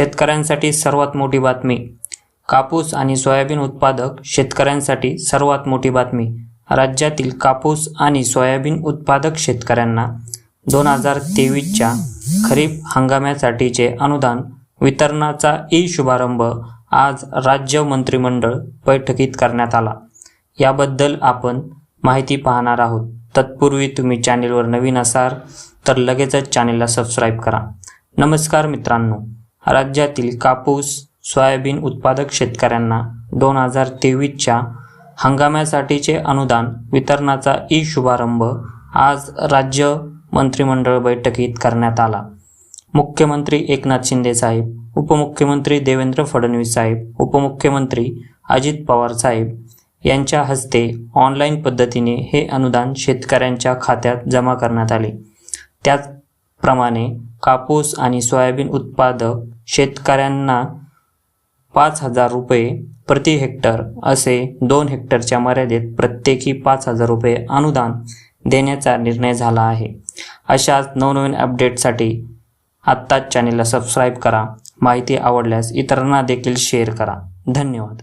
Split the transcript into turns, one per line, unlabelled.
शेतकऱ्यांसाठी सर्वात मोठी बातमी. कापूस आणि सोयाबीन उत्पादक शेतकऱ्यांसाठी सर्वात मोठी बातमी. राज्यातील कापूस आणि सोयाबीन उत्पादक शेतकऱ्यांना दोन हजार तेवीसच्या खरीप हंगामासाठीचे अनुदान वितरणाचा ई शुभारंभ आज राज्य मंत्रिमंडळ बैठकीत करण्यात आला. याबद्दल आपण माहिती पाहणार आहोत. तत्पूर्वी तुम्ही चॅनेलवर नवीन असाल तर लगेचच चॅनेलला सबस्क्राईब करा. नमस्कार मित्रांनो. राज्यातील कापूस सोयाबीन उत्पादक शेतकऱ्यांना दोन हजार तेवीसच्या हंगामासाठीचे अनुदान वितरणाचा ई शुभारंभ आज राज्य मंत्रिमंडळ बैठकीत करण्यात आला. मुख्यमंत्री एकनाथ शिंदे साहेब उपमुख्यमंत्री देवेंद्र फडणवीस साहेब उपमुख्यमंत्री अजित पवार साहेब यांच्या हस्ते ऑनलाईन पद्धतीने हे अनुदान शेतकऱ्यांच्या खात्यात जमा करण्यात आले. त्याचप्रमाणे कापूस आणि सोयाबीन उत्पादक शेतकऱ्यांना पाच हजार रुपये प्रति हेक्टर असे दोन हेक्टरच्या मर्यादेत प्रत्येकी पाच हजार रुपये अनुदान देण्याचा निर्णय झाला आहे. अशाच नवनवीन अपडेटसाठी आत्ताच चॅनेलला सबस्क्राईब करा. माहिती आवडल्यास इतरांना देखील शेअर करा. धन्यवाद.